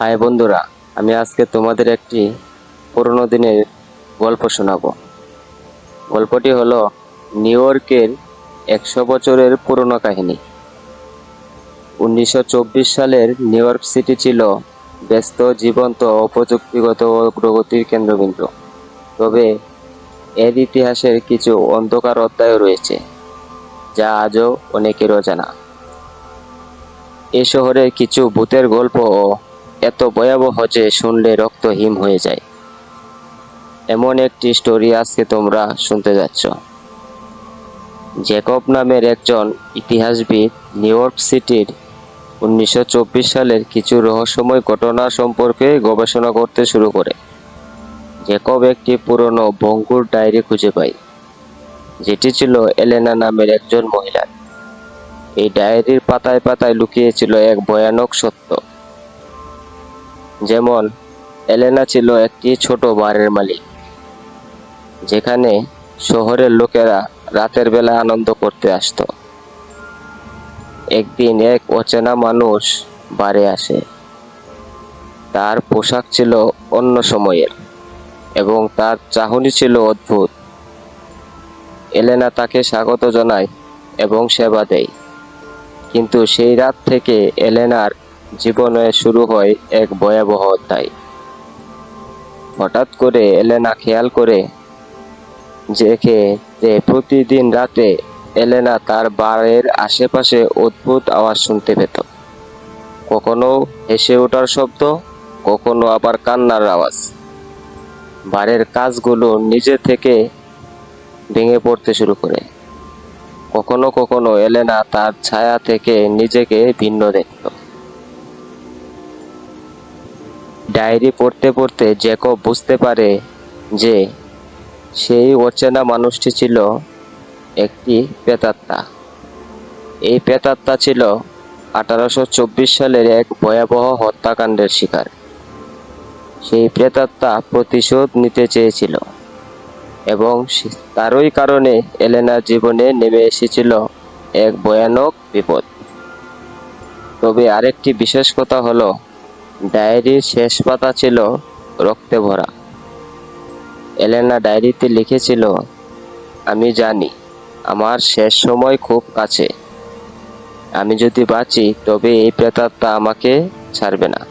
High বন্ধুরা, আমি আজকে তোমাদের একটি পুরনো দিনের গল্প শোনাবো। গল্পটি হলো নিউ ইয়র্কের একশো বছরের পুরনো কাহিনী। উনিশশো চব্বিশ সালের নিউ ইয়র্ক সিটি ছিল ব্যস্ত, জীবন্ত ও প্রযুক্তিগত অগ্রগতির কেন্দ্রবিন্দু। তবে এর ইতিহাসের কিছু অন্ধকার অধ্যায় রয়েছে, যা আজও অনেকের অজানা এ শহরের কিছু ভূতের গল্প এত ভয়াবহ যে শুনলে রক্ত হিম হয়ে যায়। এমন একটি স্টোরি আজকে তোমরা শুনতে যাচ্ছ। জ্যাকব নামের একজন ইতিহাসবিদ নিউ ইয়র্ক সিটির উনিশশো চব্বিশ সালের কিছু রহস্যময় ঘটনা সম্পর্কে গবেষণা করতে শুরু করে। জ্যাকব একটি পুরনো ভঙ্গুর ডায়েরি খুঁজে পায়, যেটি ছিল এলেনা নামের একজন মহিলার। এই ডায়েরির পাতায় পাতায় লুকিয়েছিল এক ভয়ানক সত্য। যেমন, এলেনা ছিল একটি ছোট বারের মালিক, যেখানে শহরের লোকেরা রাতের বেলা আনন্দ করতে আসতো। একদিন এক অচেনা মানুষ বারে আসে। তার পোশাক ছিল অন্য সময়ের এবং তার চাহনি ছিল অদ্ভুত। এলেনা তাকে স্বাগত জানায় এবং সেবা দেয়। কিন্তু সেই রাত থেকে এলেনার জীবনে শুরু হয় এক ভয়াবহ অধ্যায়। হঠাৎ করে এলেনা খেয়াল করে দেখে যে প্রতিদিন রাতে এলেনা তার বাড়ির আশেপাশে অদ্ভুত আওয়াজ শুনতে পেত। কখনো হেসে ওঠার শব্দ, কখনো আবার কান্নার আওয়াজ। বাড়ির কাজগুলো নিজে থেকে ভেঙে পড়তে শুরু করে। কখনো কখনো এলেনা তার ছায়া থেকে নিজেকে ভিন্ন দেখত। ডায়েরি পড়তে পড়তে জ্যাকব বুঝতে পারে যে সেই অচেনা মানুষটি ছিল একটি প্রেতাত্মা। এই প্রেতাত্মা ছিল আঠারোশো চব্বিশ সালের এক ভয়াবহ হত্যাকাণ্ডের শিকার। সেই প্রেতাত্মা প্রতিশোধ নিতে চেয়েছিল এবং তারই কারণে এলেনার জীবনে নেমে এসেছিল এক ভয়ানক বিপদ। তবে আরেকটি বিশেষ কথা হলো ডায়েরির শেষ পাতা ছিল রক্তে ভরা। এলেনা ডায়েরিতে লিখেছিল, আমি জানি, আমার শেষ সময় খুব কাছে। আমি যদি বাঁচি, তবে এই প্রেতাত্মা আমাকে ছাড়বে না।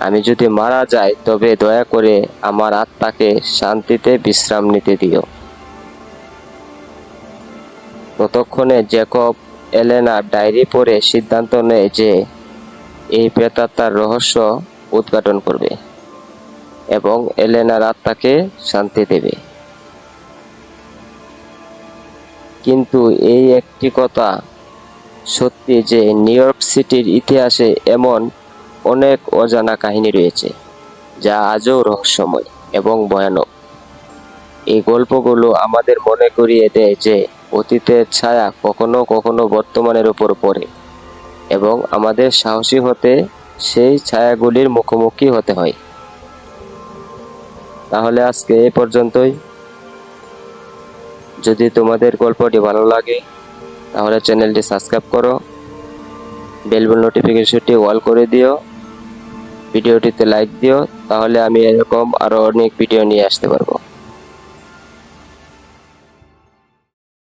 আমি যদি মারা যাই, তবে দয়া করে আমার আত্মাকে শান্তিতে বিশ্রাম নিতে দিও। ততক্ষণে জ্যাকব এলেনার ডায়েরি পড়ে সিদ্ধান্ত নেয় যে এই প্রেতাত্মার রহস্য উদ্ঘাটন করবে এবং এলেনার আত্মাকে শান্তি দেবে। কিন্তু এই একটি কথা সত্যি যে নিউ ইয়র্ক সিটির ইতিহাসে এমন অনেক অজানা কাহিনী রয়েছে, যা আজও রহস্যময় এবং ভয়ানক। এই গল্পগুলো আমাদের মনে করিয়ে দেয় যে অতীতের ছায়া কখনো কখনো বর্তমানের উপর পড়ে। এবং আমাদের সাহসী হতে সেই ছায়াগুলির মুখোমুখি হতে হয়। তাহলে আজকে এ পর্যন্তই। যদি তোমাদের গল্পটি ভালো লাগে, তাহলে চ্যানেলটি সাবস্ক্রাইব করো, বেল বেল নোটিফিকেশনটি অল করে দিও, ভিডিওটিতে লাইক দিও, তাহলে আমি এরকম আরও অনেক ভিডিও নিয়ে আসতে পারব।